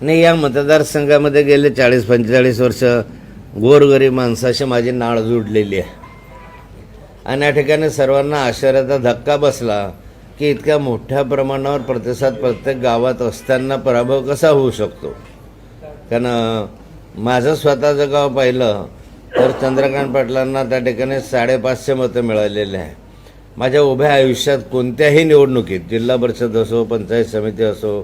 नाही या मतदारसंघामध्ये गेले चाळीस पंचेचाळीस वर्ष गोरगरीब माणसाशी माझी नाळ जुडलेली आहे. आणि या ठिकाणी सर्वांना आश्चर्याचा धक्का बसला की इतक्या मोठ्या प्रमाणावर प्रतिसाद प्रत्येक गावात असताना पराभव कसा होऊ शकतो? कारण माझं स्वतःचं गाव पाहिलं तर चंद्रकांत पाटलांना त्या ठिकाणी साडेपाचशे मतं मिळालेले आहे माझ्या उभ्या आयुष्यात कोणत्याही निवडणुकीत जिल्हा परिषद असो पंचायत समिती असो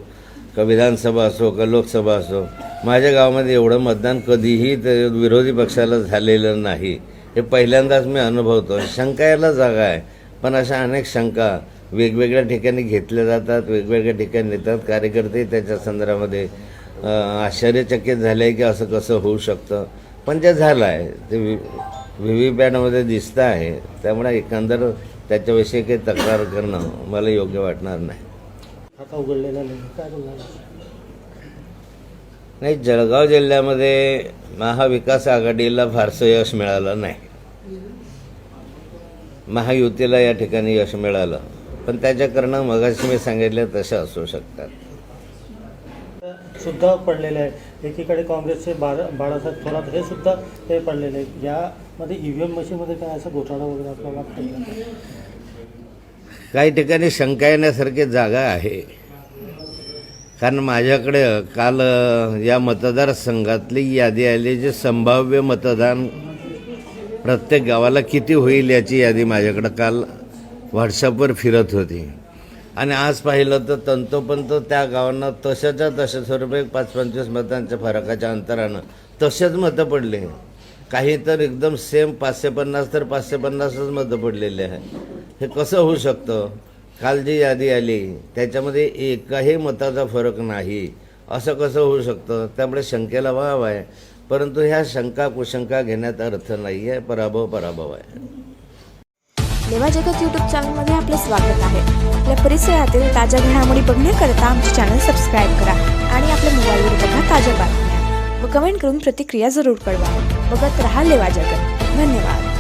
का विधानसभा असो का लोकसभा असो माझ्या गावामध्ये एवढं मतदान कधीही ते विरोधी पक्षाला झालेलं नाही. हे पहिल्यांदाच मी अनुभवतो. शंका यायला जागा आहे. पण अशा अनेक शंका वेगवेगळ्या ठिकाणी घेतल्या जातात वेगवेगळ्या ठिकाणी नेतात. कार्यकर्ते त्याच्या संदर्भामध्ये आश्चर्यचकित झाले की असं कसं होऊ शकतं. पण जे झालं आहे ते व्ही व्ही व्ही पॅटमध्ये दिसतं आहे. त्यामुळे एकंदर त्याच्याविषयी काही तक्रार करणं मला योग्य वाटणार नाही. खाता उघडलेला नाही. काय बोलणार? नाही जळगाव जिल्ह्यामध्ये महाविकास आघाडीला फारसं यश मिळालं नाही. महायुतीला या ठिकाणी यश मिळालं. पण त्याच्या करणं मगाशी मी सांगितलं तशा असू शकतात. सुद्धा पडलेले आहे एकीकडे काँग्रेसचे बाळा बाळासाहेब थोरात हे सुद्धा ते पडलेले आहेत. यामध्ये ई व्ही एम मशीनमध्ये काय असं घोटाळा वगैरे आपल्याला? काही ठिकाणी शंका येण्यासारखी जागा आहे. कारण माझ्याकडे काल या मतदारसंघातली यादी आली जे संभाव्य मतदान प्रत्येक गावाला किती होईल याची यादी माझ्याकडं काल व्हॉट्सअपवर फिरत होती. आणि आज पाहिलं तर तंतोपंत त्या गावांना तशाच्या तशा स्वरूपे पाच पंचवीस मतांच्या फरकाच्या अंतरानं तसेच मतं पडले. काही तर एकदम सेम पाचशे पन्नास तर पाचशे पन्नासच मतं पडलेले आहे. हे कसं होऊ शकतं? काल जी यादी आली त्याच्यामध्ये एकाही मताचा फरक नाही. असं कसं होऊ शकतं? त्यामुळे शंकेला वाव आहे. परंतु ह्या शंका कुशंका घेण्यात अर्थ नाही आहे पराभव पराभव आहे. लेवा जगत यूट्यूब चॅनलमध्ये आपले स्वागत आहे. आपल्या परिसरातील ताज्या घडामोडी बघण्याकरता आमचे चॅनल सबस्क्राईब करा आणि आपल्या मोबाईलवर बघा ताज्या बातम्या. व कमेंट करून प्रतिक्रिया जरूर कळवा. बघत राहा लेवा जगत. धन्यवाद.